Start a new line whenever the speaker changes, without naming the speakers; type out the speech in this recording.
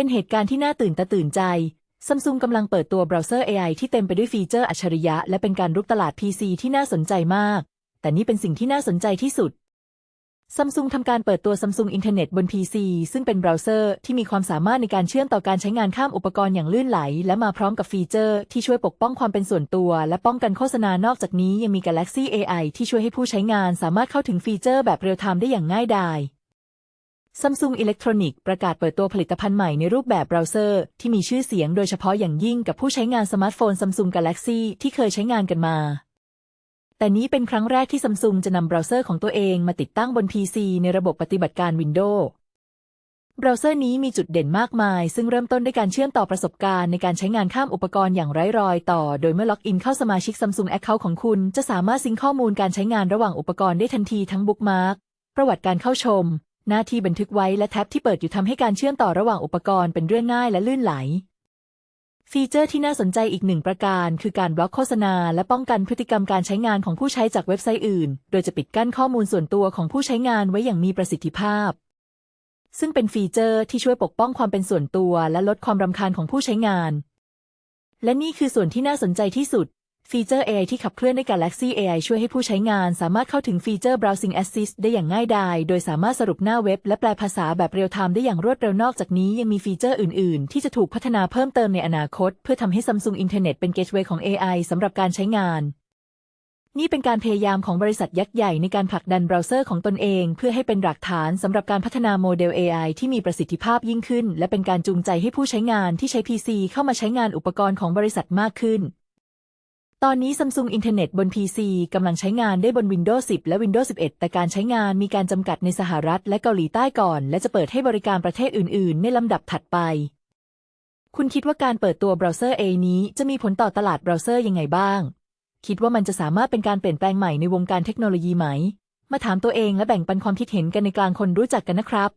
เป็นเหตุการณ์ที่น่าตื่นตาตื่นใจซัมซุงกำลังเปิดตัวเบราว์เซอร์ AI ที่เต็มไปด้วยฟีเจอร์อัจฉริยะ และเป็นการรุกตลาด PC ที่น่าสนใจมาก แต่นี่เป็นสิ่งที่น่าสนใจที่สุดซัมซุงทำการเปิดตัวซัมซุงอินเทอร์เน็ตบน PC ซึ่งเป็นเบราว์เซอร์ที่มีความสามารถในการเชื่อมต่อการใช้งานข้ามอุปกรณ์อย่างลื่นไหล และมาพร้อมกับฟีเจอร์ที่ช่วยปกป้องความเป็นส่วนตัว และป้องกันโฆษณานอกจากนี้ยังมี Galaxy AI ที่ช่วยให้ผู้ใช้งานสามารถเข้าถึงฟีเจอร์แบบเรียลไทม์ได้อย่างง่ายดาย Samsung Electronics ประกาศเปิดตัวผลิตภัณฑ์ใหม่ในรูปแบบเบราว์เซอร์ ที่มีชื่อเสียงโดยเฉพาะอย่างยิ่งกับผู้ใช้งานสมาร์ทโฟน Samsung Galaxy ที่เคยใช้งานกันมา แต่นี้เป็นครั้งแรกที่ Samsung จะนำเบราว์เซอร์ของตัวเองมาติดตั้งบน PC ในระบบปฏิบัติการ Windows เบราว์เซอร์นี้มีจุดเด่นมากมาย ซึ่งเริ่มต้นด้วยการเชื่อมต่อประสบการณ์ในการใช้งานข้ามอุปกรณ์อย่างไร้รอยต่อ โดยเมื่อล็อกอินเข้าสมาชิก Samsung Account ของคุณ จะสามารถซิงค์ข้อมูลการใช้งานระหว่างอุปกรณ์ได้ทันทีทั้งบุ๊กมาร์กประวัติการเข้าชม หน้าที่บันทึกไว้และแท็บที่เปิดอยู่ทำให้การเชื่อมต่อระหว่างอุปกรณ์เป็นเรื่องง่ายและลื่นไหล ฟีเจอร์ที่น่าสนใจอีกหนึ่งประการ คือการบล็อกโฆษณา และป้องกันพฤติกรรมการใช้งานของผู้ใช้จากเว็บไซต์อื่น โดยจะปิดกั้นข้อมูลส่วนตัวของผู้ใช้งานไว้อย่างมีประสิทธิภาพ ซึ่งเป็นฟีเจอร์ที่ช่วยปกป้องความเป็นส่วนตัว และลดความรำคาญของผู้ใช้งาน และนี่คือส่วนที่น่าสนใจที่สุด ฟีเจอร์ AI ที่ขับเคลื่อนด้วย Galaxy AI ช่วยให้ผู้ใช้งานสามารถเข้าถึงฟีเจอร์ Browsing Assist ได้อย่างง่ายดาย โดยสามารถสรุปหน้าเว็บ และแปลภาษาแบบเรียลไทม์ได้อย่างรวดเร็วนอกจากนี้ยังมีฟีเจอร์อื่น ๆ ที่จะถูกพัฒนาเพิ่มเติมในอนาคต เพื่อทำให้ Samsung Internet เป็น Gateway ของ AI สำหรับการใช้งาน นี่เป็นการพยายามของบริษัทยักษ์ใหญ่ในการผลักดันเบราว์เซอร์ของตนเอง เพื่อให้เป็นหลักฐานสำหรับการพัฒนาโมเดล AI ที่มีประสิทธิภาพยิ่งขึ้น และเป็นการจูงใจให้ผู้ใช้งานที่ใช้ PC เข้ามาใช้งานอุปกรณ์ของบริษัทมากขึ้น ตอนนี้ Samsung Internet บน PC กำลังใช้งานได้บน Windows 10 และ Windows 11 แต่การใช้งานมีการจำกัดในสหรัฐและเกาหลีใต้ก่อน และจะเปิดให้บริการประเทศอื่น ๆ ในลำดับถัดไป คุณคิดว่าการเปิดตัวเบราว์เซอร์ A นี้จะมีผลต่อตลาดเบราว์เซอร์ยังไงบ้าง คิดว่ามันจะสามารถเป็นการเปลี่ยนแปลงใหม่ในวงการเทคโนโลยีไหม มาถามตัวเองและแบ่งปันความคิดเห็นกันในกลางคนรู้จักกันนะครับ